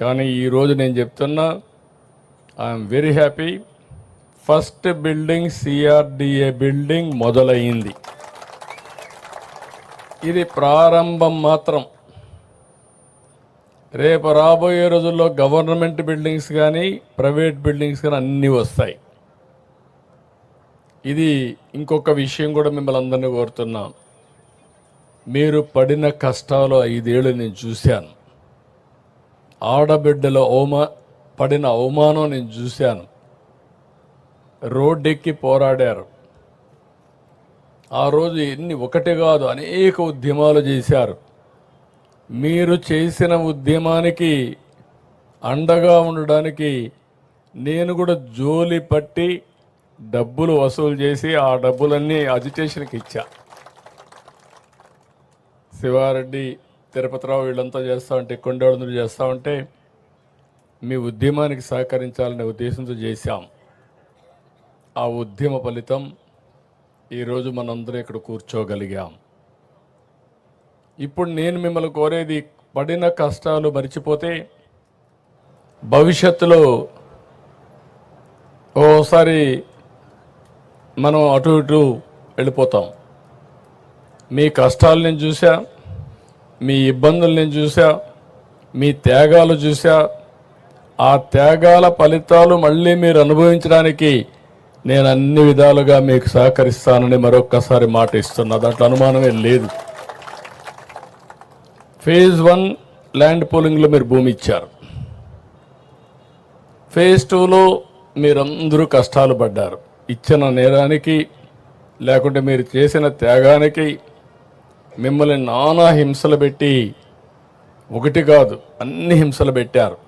కానీ ఈరోజు నేను చెప్తున్నా I'm very happy first building CRDA building మొదలైంది ఇది ప్రారంభం మాత్రం. రేపు రాబోయే రోజుల్లో గవర్నమెంట్ బిల్డింగ్స్ కానీ ప్రైవేట్ బిల్డింగ్స్ కానీ అన్నీ వస్తాయి. ఇది ఇంకొక విషయం కూడా మిమ్మల్ని అందరినీ కోరుతున్నాం. మీరు పడిన కష్టాలు ఐదేళ్ళు నేను చూశాను. ఆడబిడ్డల అవమా పడిన అవమానం నేను చూశాను. రోడ్డెక్కి పోరాడారు. ఆ రోజు ఎన్ని ఒకటి కాదు అనేక ఉద్యమాలు చేశారు. మీరు చేసిన ఉద్యమానికి అండగా ఉండడానికి నేను కూడా జోలి పట్టి డబ్బులు వసూలు చేసి ఆ డబ్బులన్నీ అజిటేషన్కి ఇచ్చా. శివారెడ్డి తిరుపతిరావు వీళ్ళంతా చేస్తూ ఉంటే కొండవడుతులు చేస్తూ ఉంటే మీ ఉద్యమానికి సహకరించాలనే ఉద్దేశంతో చేశాం. ఆ ఉద్యమ ఫలితం ఈరోజు మనందరం ఇక్కడ కూర్చోగలిగాం. ఇప్పుడు నేను మిమ్మల్ని కోరేది పడిన కష్టాలు మర్చిపోతే భవిష్యత్తులో ఓసారి మనం అటు ఇటు వెళ్ళిపోతాం. మీ కష్టాలు నేను చూసా మీ ఇబ్బందులు నేను చూసా మీ త్యాగాలు చూసా ఆ త్యాగాల ఫలితాలు మళ్ళీ మీరు అనుభవించడానికి నేను అన్ని విధాలుగా మీకు సహకరిస్తానని మరొక్కసారి మాట ఇస్తున్నా. దాంట్లో అనుమానమే లేదు. ఫేజ్ వన్ ల్యాండ్ పోలింగ్లో మీరు భూమి ఇచ్చారు. ఫేజ్ టూలో మీరందరూ కష్టాలు పడ్డారు. ఇచ్చిన నేరానికి లేకుంటే మీరు చేసిన త్యాగానికి మిమ్మల్ని నానా హింసలు పెట్టి ఒకటి కాదు అన్ని హింసలు పెట్టారు.